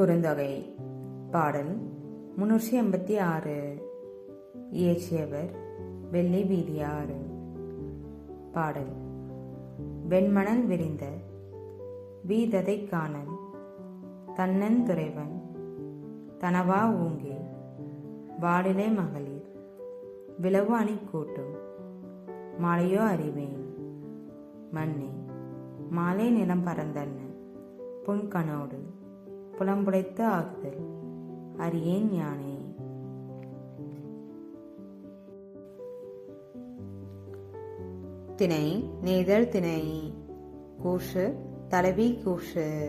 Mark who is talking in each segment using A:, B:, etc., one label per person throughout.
A: குறுந்தொகை பாடல் முன்னூற்றி எண்பத்தி ஆறு. இயற்றியவர் வெள்ளி வீதியாறு பாடல் வெண்மணல் விரிந்த வீததை காணல் தன்னன் துறைவன் தனவா ஊங்கே வாடிலை மகளிர் விளவு அணி கூட்டும் மாலையோ அறிவேன் மண்ணே மாலை நிலம் பறந்தன்ன புன்கனோடு புலம்புடைத்து ஆகுதல். அறியேன் ஞானே. திணை நெய்தல் திணை. கூஷு தலைவி கூஷு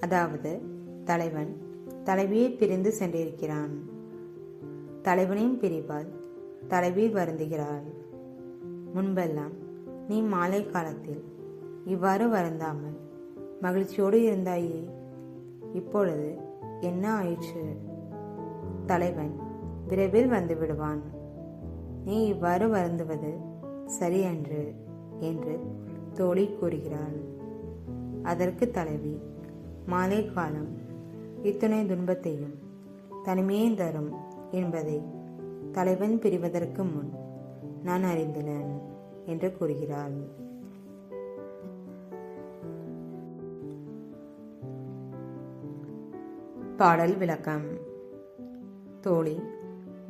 A: அதாவது தலைவன் தலைவியை பிரிந்து சென்றிருக்கிறான். தலைவனின் பிரிவால் தலைவி வருந்துகிறாள். முன்பெல்லாம் நீ மாலை காலத்தில் இவ்வாறு வருந்தாமல் மகிழ்ச்சியோடு இருந்தாயே. இப்பொழுது என்ன ஆயிற்று? தலைவன் விரைவில் வந்து விடுவான். நீ இவ்வாறு வருந்துவது சரியன்று என்று தோழி கூறுகிறாள். அதற்கு தலைவி மாலை காலம் இத்துணை துன்பத்தையும் தனிமையை தரும் என்பதை தலைவன் பிரிவதற்கு முன் நான் அறிந்தனன் என்று கூறுகிறாள். பாடல் விளக்கம். தோழி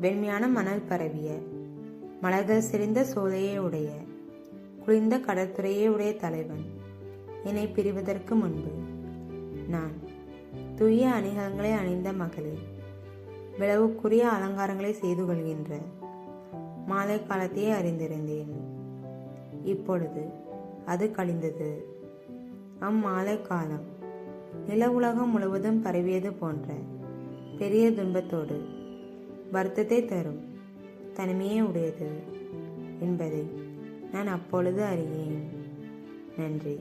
A: வெண்மையான மணல் பரவிய மலர்கள் செறிந்த சோதையை உடைய குளிர்ந்த கடற்துறையை உடைய தலைவன் என்னை பிரிவதற்கு முன்பு நான் தூய அணிகலங்களை அணிந்த மகளிர் விளவுக்குரிய அலங்காரங்களை செய்து கொள்கின்ற மாலை காலத்தையே அறிந்திருந்தேன். இப்பொழுது அது கழிந்தது. அம்மாலை காலம் நில உலகம் முழுவதும் பரவியது போன்ற பெரிய துன்பத்தோடு வருத்தத்தை தரும் தனிமையே உடையது என்பதை நான் அப்பொழுது அறியேன். நன்றி.